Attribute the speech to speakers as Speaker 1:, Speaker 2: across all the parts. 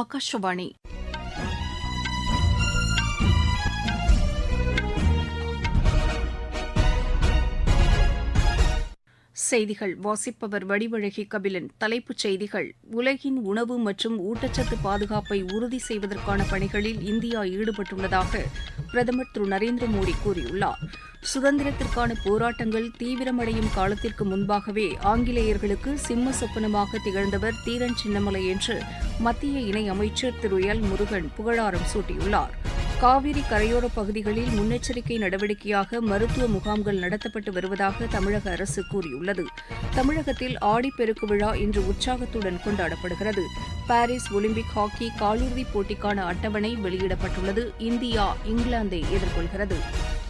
Speaker 1: ఆకాశవాణి செய்திகள் வாசிப்பவர் வடிவழகி கபிலன் தலைப்புச் செய்திகள் உலகின் உணவு மற்றும் ஊட்டச்சத்து பாதுகாப்பை உறுதி செய்வதற்கான பணிகளில் இந்தியா ஈடுபட்டுள்ளதாக பிரதமர் திரு நரேந்திர மோடி கூறியுள்ளார் சுதந்திரத்திற்கான போராட்டங்கள் தீவிரமடையும் காலத்திற்கு முன்பாகவே ஆங்கிலேயர்களுக்கு சிம்ம சொப்பனமாக திகழ்ந்தவர் தீரன் சின்னமலை என்று மத்திய இணையமைச்சர் திரு எல் முருகன் புகழாரம் சூட்டியுள்ளாா் காவிரி கரையோர பகுதிகளில் முன்னெச்சரிக்கை நடவடிக்கையாக மருத்துவ முகாம்கள் நடத்தப்பட்டு வருவதாக தமிழக அரசு கூறியுள்ளது தமிழகத்தில் ஆடிப்பெருக்கு விழா இன்று உற்சாகத்துடன் கொண்டாடப்படுகிறது பாரிஸ் ஒலிம்பிக் ஹாக்கி காலிறுதிப் போட்டிக்கான அட்டவணை வெளியிடப்பட்டுள்ளது இந்தியா இங்கிலாந்தை எதிர்கொள்கிறது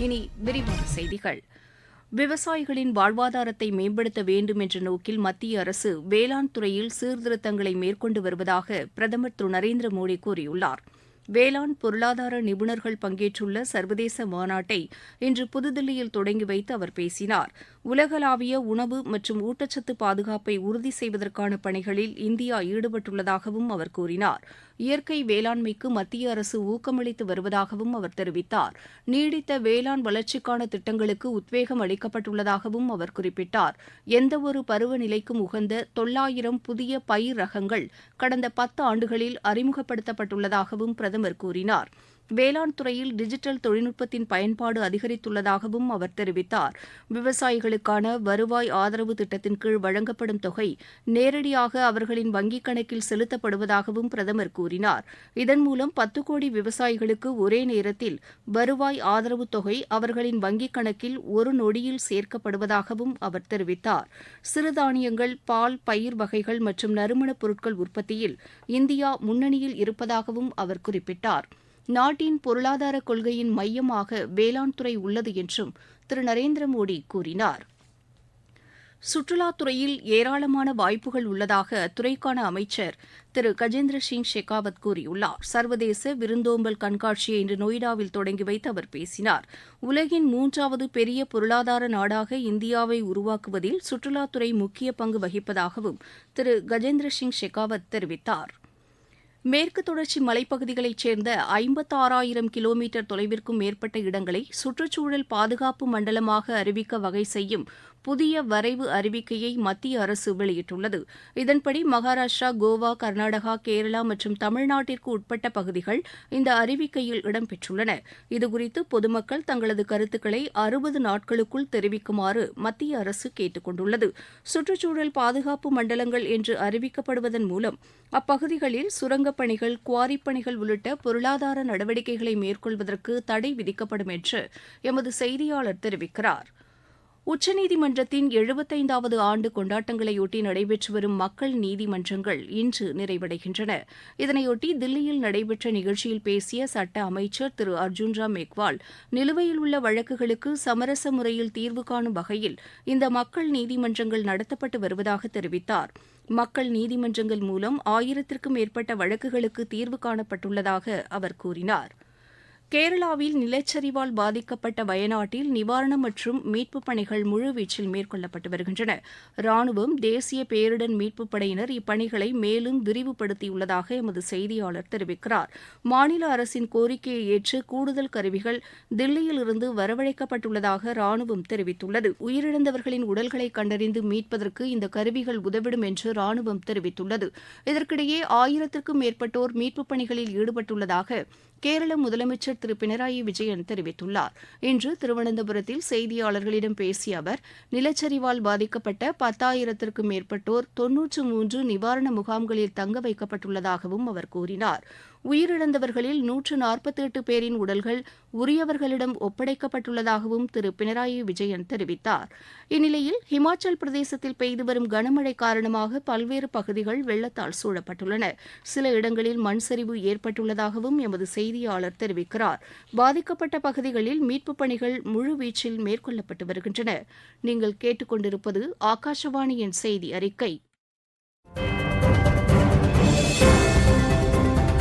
Speaker 1: இனி விரிவான செய்திகள் விவசாயிகளின் வாழ்வாதாரத்தை மேம்படுத்த வேண்டும் என்ற நோக்கில் மத்திய அரசு வேளாண் துறையில் சீர்திருத்தங்களை மேற்கொண்டு வருவதாக பிரதமர் திரு நரேந்திர மோடி கூறியுள்ளாா் வேளாண் பொருளாதார நிபுணர்கள் பங்கேற்றுள்ள சர்வதேச மாநாட்டை இன்று புதுதில்லியில் தொடங்கி வைத்து அவர் பேசினார் உலகளாவிய உணவு மற்றும் ஊட்டச்சத்து பாதுகாப்பை உறுதி செய்வதற்கான பணிகளில் இந்தியா ஈடுபட்டுள்ளதாகவும் அவர் கூறினார் இயற்கை வேளாண்மைக்கு மத்திய அரசு ஊக்கமளித்து வருவதாகவும் அவர் தெரிவித்தார் நீடித்த வேளாண் வளர்ச்சிக்கான திட்டங்களுக்கு உத்வேகம் அளிக்கப்பட்டுள்ளதாகவும் அவர் குறிப்பிட்டார் எந்தவொரு பருவநிலைக்கும் உகந்த தொள்ளாயிரம் புதிய பயிர் ரகங்கள் கடந்த பத்து ஆண்டுகளில் அறிமுகப்படுத்தப்பட்டுள்ளதாகவும் பிரதமர் பிரதமர் கூறினாா் வேளாண் துறையில் டிஜிட்டல் தொழில்நுட்பத்தின் பயன்பாடு அதிகரித்துள்ளதாகவும் அவர் தெரிவித்தார் விவசாயிகளுக்கான வருவாய் ஆதரவு திட்டத்தின் கீழ் வழங்கப்படும் தொகை நேரடியாக அவர்களின் வங்கிக் கணக்கில் செலுத்தப்படுவதாகவும் பிரதமர் கூறினார் இதன் மூலம் பத்து கோடி விவசாயிகளுக்கு ஒரே நேரத்தில் வருவாய் ஆதரவு தொகை அவர்களின் வங்கிக் கணக்கில் ஒரு நொடியில் சேர்க்கப்படுவதாகவும் அவர் தெரிவித்தார் சிறுதானியங்கள் பால் பயிர் வகைகள் மற்றும் நறுமணப் பொருட்கள் உற்பத்தியில் இந்தியா முன்னணியில் இருப்பதாகவும் அவர் குறிப்பிட்டார் நாட்டின் பொருளாதார கொள்கையின் மையமாக வேளாண் துறை உள்ளது என்றும் திரு நரேந்திர மோடி கூறினார் சுற்றுலாத்துறையில் ஏராளமான வாய்ப்புகள் உள்ளதாக அத்துறைக்கான அமைச்சர் திரு கஜேந்திர சிங் ஷெகாவத் கூறியுள்ளார் சர்வதேச விருந்தோம்பல் கண்காட்சியை இன்று நொய்டாவில் தொடங்கி வைத்து அவர் பேசினார் உலகின் மூன்றாவது பெரிய பொருளாதார நாடாக இந்தியாவை உருவாக்குவதில் சுற்றுலாத்துறை முக்கிய பங்கு வகிப்பதாகவும் திரு கஜேந்திர சிங் ஷெகாவத் தெரிவித்தாா் மேற்கு தொடர்ச்சி மலைப்பகுதிகளைச் சேர்ந்த ஐம்பத்தாறாயிரம் கிலோமீட்டர் தொலைவிற்கும் மேற்பட்ட இடங்களை சுற்றுச்சூழல் பாதுகாப்பு மண்டலமாக அறிவிக்க வகை செய்யும் புதிய வரைவு அறிவிக்கையை மத்திய அரசு வெளியிட்டுள்ளது இதன்படி மகாராஷ்டிரா கோவா கர்நாடகா கேரளா மற்றும் தமிழ்நாட்டிற்கு உட்பட்ட பகுதிகள் இந்த அறிவிக்கையில் இடம்பெற்றுள்ளன இதுகுறித்து பொதுமக்கள் தங்களது கருத்துக்களை அறுபது நாட்களுக்குள் தெரிவிக்குமாறு மத்திய அரசு கேட்டுக் கொண்டுள்ளது சுற்றுச்சூழல் பாதுகாப்பு மண்டலங்கள் என்று அறிவிக்கப்படுவதன் மூலம் அப்பகுதிகளில் சுரங்கப் பணிகள் குவாரி பணிகள் உள்ளிட்ட பொருளாதார நடவடிக்கைகளை மேற்கொள்வதற்கு தடை விதிக்கப்படும் என்று எமது செய்தியாளர் தெரிவிக்கிறாா் உச்சநீதிமன்றத்தின் எழுபத்தைந்தாவது ஆண்டு கொண்டாட்டங்களையொட்டி நடைபெற்று வரும் மக்கள் நீதிமன்றங்கள் இன்று நிறைவடைகின்றன இதனையொட்டி தில்லியில் நடைபெற்ற நிகழ்ச்சியில் பேசிய சட்ட அமைச்சர் திரு அர்ஜுன்ராம் மெக்வால் நிலுவையில் உள்ள வழக்குகளுக்கு சமரச முறையில் தீர்வு காணும் வகையில் இந்த மக்கள் நீதிமன்றங்கள் நடத்தப்பட்டு வருவதாக தெரிவித்தார் மக்கள் நீதிமன்றங்கள் மூலம் ஆயிரத்திற்கும் மேற்பட்ட வழக்குகளுக்கு தீர்வு காணப்பட்டுள்ளதாக அவர் கூறினாா் கேரளாவில் நிலச்சரிவால் பாதிக்கப்பட்ட வயநாட்டில் நிவாரணம் மற்றும் மீட்புப் பணிகள் முழுவீச்சில் மேற்கொள்ளப்பட்டு வருகின்றன ராணுவம் தேசிய பேரிடர் மீட்புப் படையினர் இப்பணிகளை மேலும் விரிவுபடுத்தியுள்ளதாக எமது செய்தியாளர் தெரிவிக்கிறார் மாநில அரசின் கோரிக்கையை ஏற்று கூடுதல் கருவிகள் தில்லியிலிருந்து வரவழைக்கப்பட்டுள்ளதாக ராணுவம் தெரிவித்துள்ளது உயிரிழந்தவர்களின் உடல்களை கண்டறிந்து மீட்பதற்கு இந்த கருவிகள் உதவிடும் என்று ராணுவம் தெரிவித்துள்ளது இதற்கிடையே ஆயிரத்திற்கும் மேற்பட்டோர் மீட்புப் பணிகளில் ஈடுபட்டுள்ளதாக கேரள முதலமைச்சர் திரு பினராயி விஜயன் தெரிவித்துள்ளார் இன்று திருவனந்தபுரத்தில் செய்தியாளர்களிடம் பேசிய அவர் நிலச்சரிவால் பாதிக்கப்பட்ட பத்தாயிரத்திற்கும் மேற்பட்டோர் தொன்னூற்று மூன்று நிவாரண முகாம்களில் தங்க வைக்கப்பட்டுள்ளதாகவும் அவர் கூறினார் உயிரிழந்தவர்களில் நூற்று நாற்பத்தெட்டு பேரின் உடல்கள் உரியவர்களிடம் ஒப்படைக்கப்பட்டுள்ளதாகவும் திரு பினராயி விஜயன் தெரிவித்தார் இந்நிலையில் ஹிமாச்சல் பிரதேசத்தில் பெய்து வரும் கனமழை காரணமாக பல்வேறு பகுதிகள் வெள்ளத்தால் சூழப்பட்டுள்ளன சில இடங்களில் மண் சரிவு ஏற்பட்டுள்ளதாகவும் எமது செய்தியாளர் தெரிவிக்கிறார் பாதிக்கப்பட்ட பகுதிகளில் மீட்புப் பணிகள் முழுவீச்சில் மேற்கொள்ளப்பட்டு வருகின்றன நீங்கள் கேட்டுக்கொண்டிருப்பது ஆகாஷவாணியின் செய்தி அறிக்கை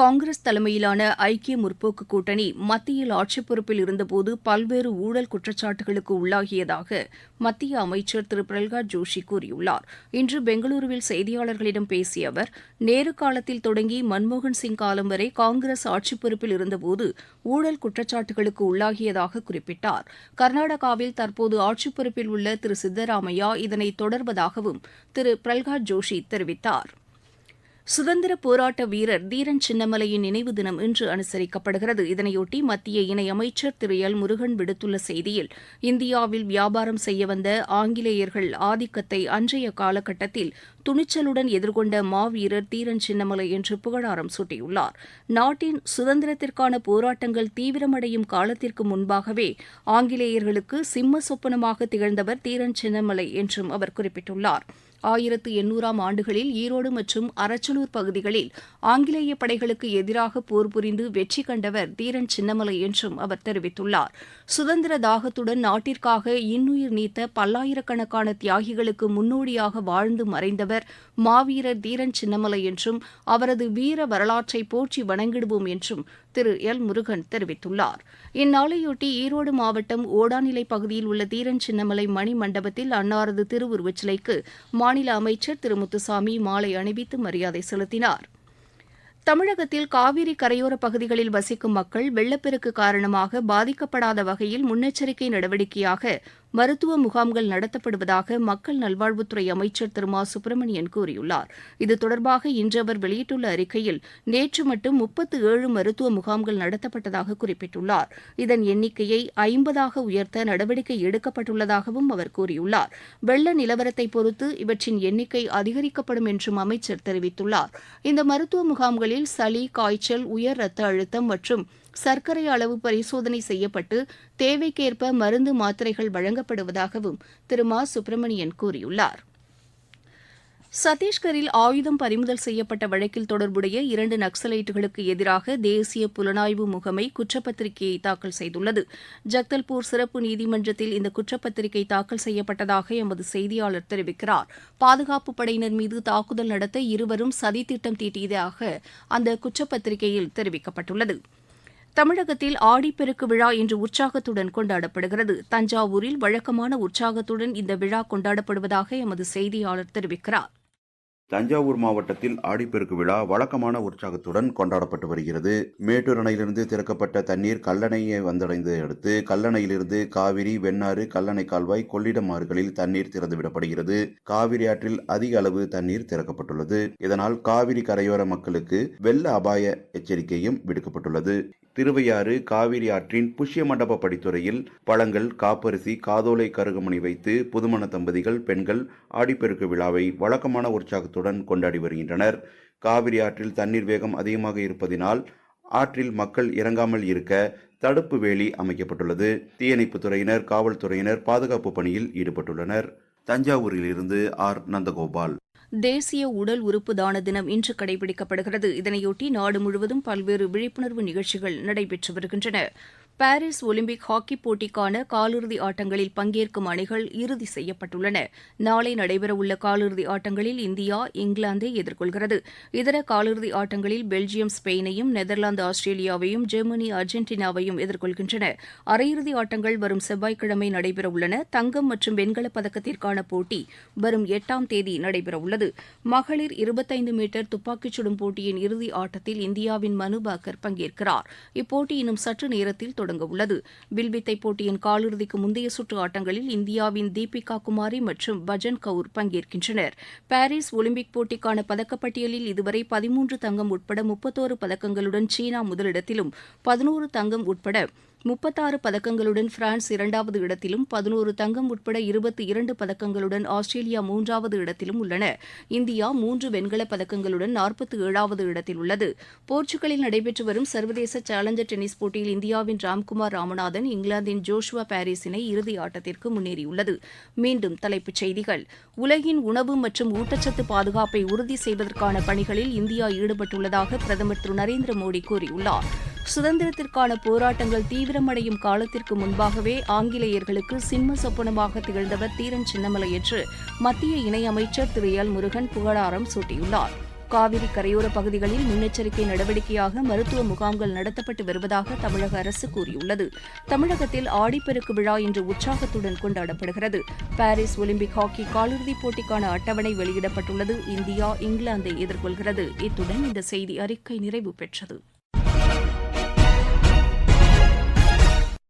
Speaker 2: காங்கிரஸ் தலைமையிலான ஐக்கிய முற்போக்கு கூட்டணி மத்தியில் ஆட்சிப் பொறுப்பில் இருந்தபோது பல்வேறு ஊழல் குற்றச்சாட்டுகளுக்கு உள்ளாகியதாக மத்திய அமைச்சர் திரு பிரல்காத் ஜோஷி கூறியுள்ளார் இன்று பெங்களூருவில் செய்தியாளர்களிடம் பேசிய அவர் நேரு காலத்தில் தொடங்கி மன்மோகன் சிங் காலம் வரை காங்கிரஸ் ஆட்சிப் பொறுப்பில் இருந்தபோது ஊழல் குற்றச்சாட்டுகளுக்கு உள்ளாகியதாக குறிப்பிட்டார் கர்நாடகாவில் தற்போது ஆட்சிப் பொறுப்பில் உள்ள திரு சித்தராமையா இதனை தொடர்வதாகவும் திரு பிரல்காத் ஜோஷி தெரிவித்தாா் சுதந்திர போராட்ட வீரர் தீரன் சின்னமலையின் நினைவு தினம் இன்று அனுசரிக்கப்படுகிறது இதனையொட்டி மத்திய இணையமைச்சர் திரு எல் முருகன் விடுத்துள்ள செய்தியில் இந்தியாவில் வியாபாரம் செய்ய வந்த ஆங்கிலேயர்கள் ஆதிக்கத்தை அன்றைய காலகட்டத்தில் துணிச்சலுடன் எதிர்கொண்ட மாவீரர் தீரன் சின்னமலை என்று புகழாரம் சூட்டியுள்ளார் நாட்டின் சுதந்திரத்திற்கான போராட்டங்கள் தீவிரமடையும் காலத்திற்கு முன்பாகவே ஆங்கிலேயர்களுக்கு சிம்ம சொப்பனமாக திகழ்ந்தவர் தீரன் சின்னமலை என்றும் அவர் குறிப்பிட்டுள்ளாா் ஆயிரத்து எண்ணூறாம் ஆண்டுகளில் ஈரோடு மற்றும் அரச்சலூர் பகுதிகளில் ஆங்கிலேய படைகளுக்கு எதிராக போர் புரிந்து வெற்றி கண்டவர் தீரன் சின்னமலை என்றும் அவர் தெரிவித்துள்ளார் சுதந்திர தாகத்துடன் நாட்டிற்காக இன்னுயிர் நீத்த பல்லாயிரக்கணக்கான தியாகிகளுக்கு முன்னோடியாக வாழ்ந்து மறைந்தவர் மாவீரர் தீரன் சின்னமலை என்றும் அவரது வீர வரலாற்றை போற்றி வணங்கிடுவோம் என்றும் திரு எல் முருகன் தெரிவித்துள்ளார் இந்நாளையொட்டி ஈரோடு மாவட்டம் ஓடாநிலை பகுதியில் உள்ள தீரன் சின்னமலை மணி மண்டபத்தில் அன்னாரது திருவுருவச் சிலைக்கு மாநில அமைச்சர் திரு முத்துசாமி மாலை அணிவித்து மரியாதை செலுத்தினார் தமிழகத்தில் காவிரி கரையோர பகுதிகளில் வசிக்கும் மக்கள் வெள்ளப்பெருக்கு காரணமாக பாதிக்கப்படாத வகையில் முன்னெச்சரிக்கை நடவடிக்கையாக மருத்துவ முகாம்கள் நடத்தப்படுவதாக மக்கள் நல்வாழ்வுத்துறை அமைச்சர் திரு மா சுப்பிரமணியன் கூறியுள்ளார் இது தொடர்பாக இன்று அவர் வெளியிட்டுள்ள அறிக்கையில் நேற்று மட்டும் முப்பத்து ஏழு மருத்துவ முகாம்கள் நடத்தப்பட்டதாக குறிப்பிட்டுள்ளார் இதன் எண்ணிக்கையை ஐம்பதாக உயர்த்த நடவடிக்கை எடுக்கப்பட்டுள்ளதாகவும் அவர் கூறியுள்ளார் வெள்ள நிலவரத்தை பொறுத்து இவற்றின் எண்ணிக்கை அதிகரிக்கப்படும் என்றும் அமைச்சர் தெரிவித்துள்ளார் இந்த மருத்துவ முகாம்களில் சளி காய்ச்சல் உயர் ரத்த அழுத்தம் மற்றும் சர்க்கரை அளவு பரிசோதனை செய்யப்பட்டு தேவைக்கேற்ப மருந்து மாத்திரைகள் வழங்கப்படுவதாகவும் திரு மா சுப்பிரமணியன் கூறியுள்ளார் சத்தீஸ்கரில் ஆயுதம் பறிமுதல் செய்யப்பட்ட வழக்கில் தொடர்புடைய இரண்டு நக்சலைட்டுகளுக்கு எதிராக தேசிய புலனாய்வு முகமை குற்றப்பத்திரிகையை தாக்கல் செய்துள்ளது ஜக்தல்பூர் சிறப்பு நீதிமன்றத்தில் இந்த குற்றப்பத்திரிகை தாக்கல் செய்யப்பட்டதாக எமது செய்தியாளர் தெரிவிக்கிறார் பாதுகாப்பு படையினர் மீது தாக்குதல் நடத்த இருவரும் சதித்திட்டம் தீட்டியதாக அந்த குற்றப்பத்திரிகையில் தெரிவிக்கப்பட்டுள்ளது தமிழகத்தில் ஆடிப்பெருக்கு விழா இன்று உற்சாகத்துடன் கொண்டாடப்படுகிறது தஞ்சாவூரில் வழக்கமான உற்சாகத்துடன் இந்த விழா கொண்டாடப்படுவதாக எமது செய்தியாளர் தெரிவிக்கிறார்
Speaker 3: தஞ்சாவூர் மாவட்டத்தில் ஆடிப்பெருக்கு விழா வழக்கமான உற்சாகத்துடன் கொண்டாடப்பட்டு வருகிறது மேட்டூர் அணையிலிருந்து திறக்கப்பட்ட தண்ணீர் கல்லணையை வந்தடைந்ததை அடுத்து கல்லணையிலிருந்து காவிரி வெண்ணாறு கல்லணை கால்வாய் கொள்ளிடம் ஆறுகளில் தண்ணீர் திறந்துவிடப்படுகிறது காவிரி ஆற்றில் அதிக அளவு தண்ணீர் திறக்கப்பட்டுள்ளது இதனால் காவிரி கரையோர மக்களுக்கு வெள்ள அபாய எச்சரிக்கையும் விடுக்கப்பட்டுள்ளது திருவையாறு காவிரி ஆற்றின் புஷ்ய மண்டப படித்துறையில் பழங்கள் காப்பரிசி காதோலை கருகமணி வைத்து புதுமண தம்பதிகள் பெண்கள் ஆடிப்பெருக்கு விழாவை வழக்கமான உற்சாகத்துடன் கொண்டாடி வருகின்றனர் காவிரி ஆற்றில் தண்ணீர் வேகம் அதிகமாக இருப்பதினால் ஆற்றில் மக்கள் இறங்காமல் இருக்க தடுப்பு வேலி அமைக்கப்பட்டுள்ளது தீயணைப்புத் துறையினர் காவல்துறையினர் பாதுகாப்பு பணியில் ஈடுபட்டுள்ளனர் தஞ்சாவூரிலிருந்து ஆர் நந்தகோபால்
Speaker 1: தேசிய உடல் உறுப்பு தான தினம் இன்று கடைபிடிக்கப்படுகிறது இதனையொட்டி நாடு முழுவதும் பல்வேறு விழிப்புணர்வு நிகழ்ச்சிகள் நடைபெற்று வருகின்றன பாரிஸ் ஒலிம்பிக் ஹாக்கிப் போட்டிக்கான காலிறுதி ஆட்டங்களில் பங்கேற்கும் அணிகள் இறுதி செய்யப்பட்டுள்ளன நாளை நடைபெறவுள்ள காலிறுதி ஆட்டங்களில் இந்தியா இங்கிலாந்தை எதிர்கொள்கிறது இதர காலிறுதி ஆட்டங்களில் பெல்ஜியம் ஸ்பெயினையும் நெதர்லாந்து ஆஸ்திரேலியாவையும் ஜெர்மனி அர்ஜென்டினாவையும் எதிர்கொள்கின்றன அரையிறுதி ஆட்டங்கள் வரும் செவ்வாய்க்கிழமை நடைபெறவுள்ளன தங்கம் மற்றும் வெண்கலப் பதக்கத்திற்கான போட்டி வரும் எட்டாம் தேதி நடைபெறவுள்ளது மகளிர் இருபத்தைந்து மீட்டர் துப்பாக்கிச் சுடும் போட்டியின் இறுதி ஆட்டத்தில் இந்தியாவின் மனு பாக்கர் பங்கேற்கிறார் இப்போட்டி இன்னும் சற்று நேரத்தில் தொடங்க உள்ளது வில்வித்தை போட்டியின் காலிறுதிக்கு முந்தைய சுற்று ஆட்டங்களில் இந்தியாவின் தீபிகா குமாரி மற்றும் பஜன் கவுர் பங்கேற்கின்றனர் பாரிஸ் ஒலிம்பிக் போட்டிக்கான பதக்கப்பட்டியலில் இதுவரை பதிமூன்று தங்கம் உட்பட முப்பத்தோரு பதக்கங்களுடன் சீனா முதலிடத்திலும் பதினோரு தங்கம் உட்பட முப்பத்தாறு பதக்கங்களுடன் பிரான்ஸ் இரண்டாவது இடத்திலும் பதினோரு தங்கம் உட்பட இருபத்தி இரண்டு பதக்கங்களுடன் ஆஸ்திரேலியா மூன்றாவது இடத்திலும் உள்ளன இந்தியா மூன்று வெண்கலப் பதக்கங்களுடன் நாற்பத்தி ஏழாவது இடத்தில் உள்ளது போர்ச்சுகலில் நடைபெற்று வரும் சர்வதேச சேலஞ்சர் டென்னிஸ் போட்டியில் இந்தியாவின் ராம்குமார் ராமநாதன் இங்கிலாந்தின் ஜோஷுவா இணை இறுதி ஆட்டத்திற்கு முன்னேறியுள்ளது மீண்டும் தலைப்புச் செய்திகள் உலகின் உணவு மற்றும் ஊட்டச்சத்து பாதுகாப்பை உறுதி செய்வதற்கான பணிகளில் இந்தியா ஈடுபட்டுள்ளதாக பிரதமர் திரு நரேந்திர மோடி கூறியுள்ளார் சுதந்திரத்திற்கான போராட்டங்கள் தீவிரமடையும் காலத்திற்கு முன்பாகவே ஆங்கிலேயர்களுக்கு சிம்ம சொப்பனமாக திகழ்ந்தவர் தீரன் சின்னமலை என்று மத்திய இணையமைச்சர் திரு எல் முருகன் புகழாரம் சூட்டியுள்ளார் காவிரி கரையோர பகுதிகளில் முன்னெச்சரிக்கை நடவடிக்கையாக மருத்துவ முகாம்கள் நடத்தப்பட்டு வருவதாக தமிழக அரசு கூறியுள்ளது தமிழகத்தில் ஆடிப்பெருக்கு விழா இன்று உற்சாகத்துடன் கொண்டாடப்படுகிறது பாரிஸ் ஒலிம்பிக் ஹாக்கி காலிறுதிப் போட்டிக்கான அட்டவணை வெளியிடப்பட்டுள்ளது இந்தியா இங்கிலாந்தை எதிர்கொள்கிறது இத்துடன் இந்த செய்தி அறிக்கை நிறைவு பெற்றது